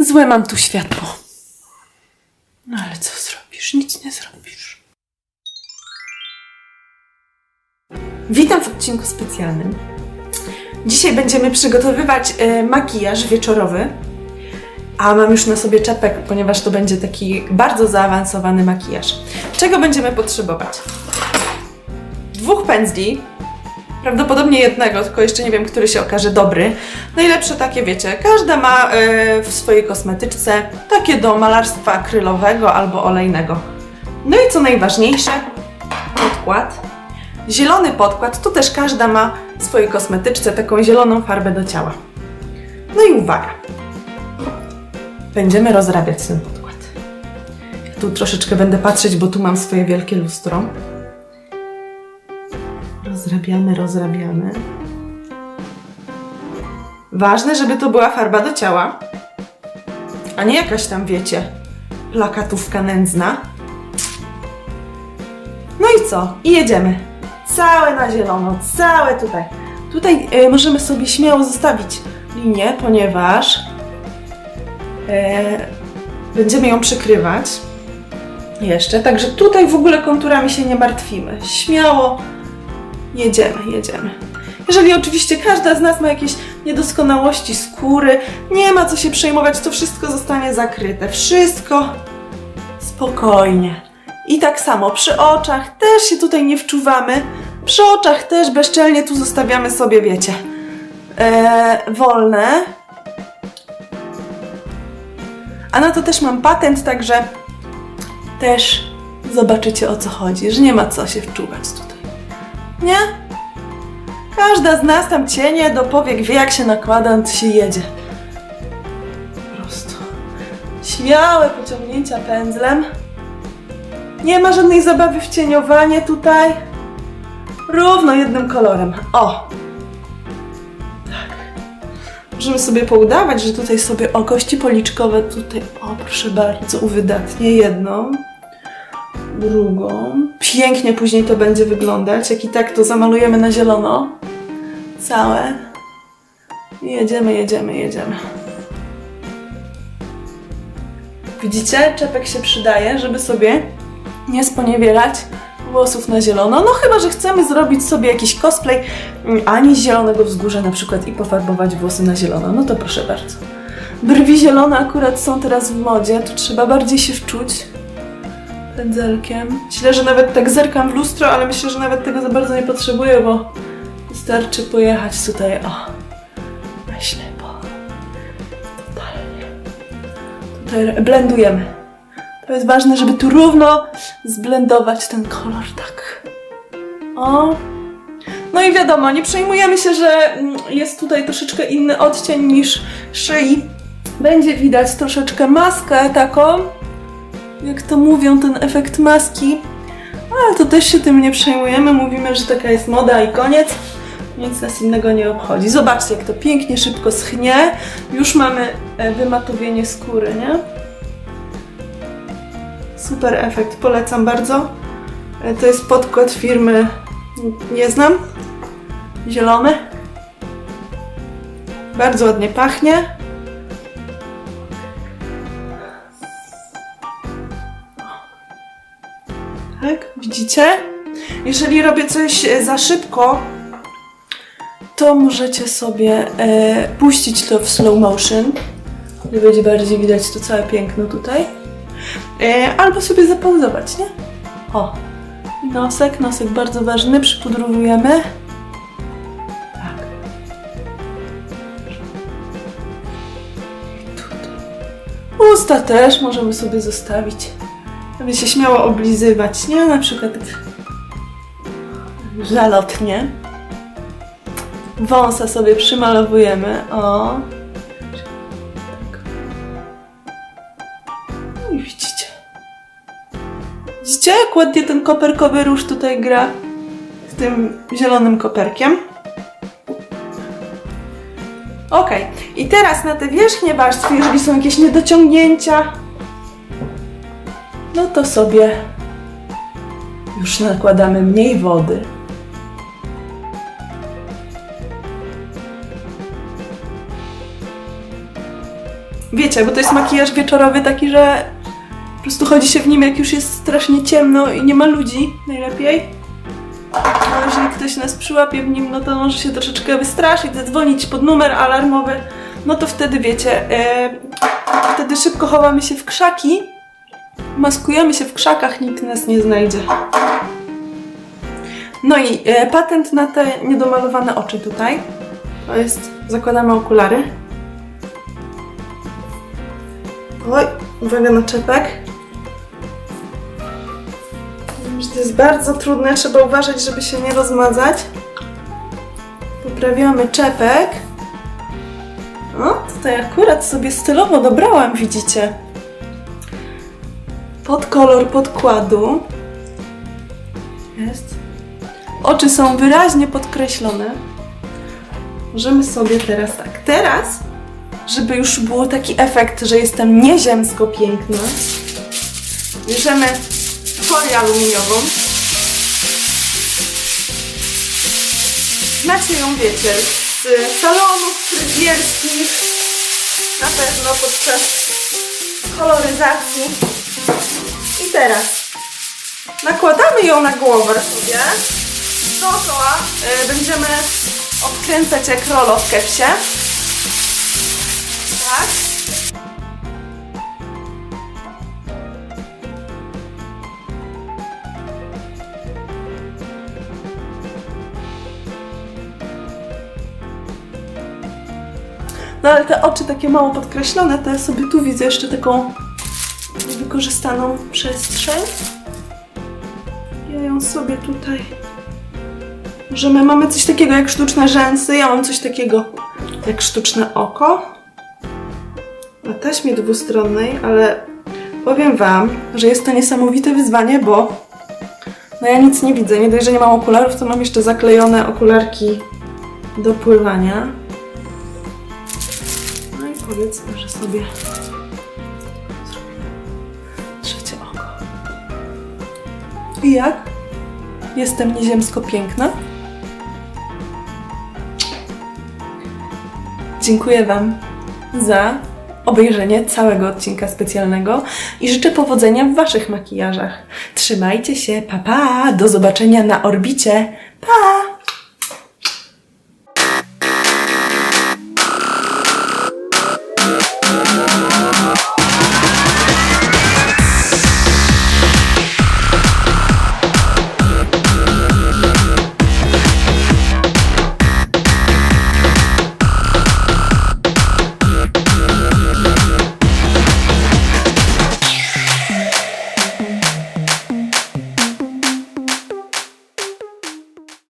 Złe mam tu światło. No ale co zrobisz? Nic nie zrobisz. Witam w odcinku specjalnym. Dzisiaj będziemy przygotowywać e, makijaż wieczorowy. A mam już na sobie czepek, ponieważ to będzie taki bardzo zaawansowany makijaż. Czego będziemy potrzebować? Dwóch pędzli, prawdopodobnie jednego, tylko jeszcze nie wiem, który się okaże dobry. Najlepsze takie, wiecie, każda ma e, w swojej kosmetyczce takie do malarstwa akrylowego albo olejnego. No i co najważniejsze, podkład. Zielony podkład, tu też każda ma w swojej kosmetyczce taką zieloną farbę do ciała. No i uwaga, będziemy rozrabiać ten podkład. Ja tu troszeczkę będę patrzeć, bo tu mam swoje wielkie lustro. Rozrabiamy, rozrabiamy. Ważne, żeby to była farba do ciała, a nie jakaś tam, wiecie, plakatówka nędzna. No i co? I jedziemy. Całe na zielono, całe tutaj. Tutaj e, możemy sobie śmiało zostawić linię, ponieważ e, będziemy ją przykrywać jeszcze. Także tutaj w ogóle konturami się nie martwimy. Śmiało jedziemy, jedziemy. Jeżeli oczywiście każda z nas ma jakieś niedoskonałości skóry, nie ma co się przejmować, to wszystko zostanie zakryte. Wszystko spokojnie. I tak samo przy oczach też się tutaj nie wczuwamy. Przy oczach też bezczelnie tu zostawiamy sobie, wiecie, e, wolne. A na to też mam patent, także też zobaczycie o co chodzi, że nie ma co się wczuwać tutaj. Nie? Każda z nas tam cienie do powiek wie jak się nakłada, to się jedzie. Po prostu. Śmiałe pociągnięcia pędzlem. Nie ma żadnej zabawy w cieniowanie tutaj. Równo jednym kolorem. O! Tak. Możemy sobie poudawać, że tutaj sobie o kości policzkowe tutaj, o proszę bardzo, uwydatnię jedną, drugą. Pięknie później to będzie wyglądać, jak i tak to zamalujemy na zielono. Całe. I Jedziemy, jedziemy, jedziemy. Widzicie? Czepek się przydaje, żeby sobie nie sponiewierać włosów na zielono. No chyba, że chcemy zrobić sobie jakiś cosplay mm, Ani z Zielonego Wzgórza na przykład i pofarbować włosy na zielono. No to proszę bardzo. Brwi zielone akurat są teraz w modzie, tu trzeba bardziej się wczuć pędzelkiem. Myślę, że nawet tak zerkam w lustro, ale myślę, że nawet tego za bardzo nie potrzebuję, bo wystarczy pojechać tutaj, o, na ślepo. Totalnie. Tutaj blendujemy. To jest ważne, żeby tu równo zblendować ten kolor, tak. O. No i wiadomo, nie przejmujemy się, że mm, jest tutaj troszeczkę inny odcień niż szyi. Będzie widać troszeczkę maskę taką, jak to mówią, ten efekt maski. Ale to też się tym nie przejmujemy, mówimy, że taka jest moda i koniec. Nic nas innego nie obchodzi. Zobaczcie, jak to pięknie, szybko schnie. Już mamy e, wymatowienie skóry, nie? Super efekt, polecam bardzo. E, To jest podkład firmy, nie znam, zielony. Bardzo ładnie pachnie. Widzicie? Jeżeli robię coś e, za szybko, to możecie sobie e, puścić to w slow motion. Gdy będzie bardziej widać to całe piękno tutaj. E, albo sobie zapauzować, nie? O, nosek, nosek bardzo ważny, przypudrowujemy. Tak. Usta też możemy sobie zostawić. Aby się śmiało oblizywać, nie? Na przykład żalotnie. Wąsa sobie przymalowujemy, o. Tak. I widzicie. Widzicie, jak ładnie ten koperkowy róż tutaj gra z tym zielonym koperkiem? Ok, i teraz na te wierzchnie warstwy, jeżeli są jakieś niedociągnięcia, no to sobie już nakładamy mniej wody. wiecie, bo to jest makijaż wieczorowy taki, że po prostu chodzi się w nim, jak już jest strasznie ciemno i nie ma ludzi, najlepiej. No, jeżeli ktoś nas przyłapie w nim, no to może się troszeczkę wystraszyć, zadzwonić pod numer alarmowy, no to wtedy wiecie, e, wtedy szybko chowamy się w krzaki, maskujemy się w krzakach, nikt nas nie znajdzie. No i e, patent na te niedomalowane oczy tutaj, to jest, zakładamy okulary. Oj, uwaga na czepek. Wiem, że To jest bardzo trudne, trzeba uważać, żeby się nie rozmazać. Poprawiamy czepek. O, tutaj akurat sobie stylowo dobrałam, widzicie. Pod kolor podkładu. Jest. Oczy są wyraźnie podkreślone. Możemy sobie teraz tak. Teraz, żeby już był taki efekt, że jestem nieziemsko piękna, bierzemy folię aluminiową. Znacie ją, wiecie, z salonów fryzjerskich, na pewno podczas koloryzacji. I teraz nakładamy ją na głowę sobie. Dookoła y, będziemy odkręcać jak rolo w kepsie. Tak. No ale te oczy takie mało podkreślone, to ja sobie tu widzę jeszcze taką wykorzystaną przestrzeń. Ja ją sobie tutaj Możemy, mamy coś takiego jak sztuczne rzęsy, ja mam coś takiego jak sztuczne oko. Na taśmie dwustronnej, ale powiem Wam, że jest to niesamowite wyzwanie, bo no ja nic nie widzę. Nie dość, że nie mam okularów, to mam jeszcze zaklejone okularki do pływania. No i powiedzmy, że sobie I jak? Jestem nieziemsko piękna? Dziękuję Wam za obejrzenie całego odcinka specjalnego i życzę powodzenia w Waszych makijażach. Trzymajcie się, pa pa, do zobaczenia na orbicie, pa!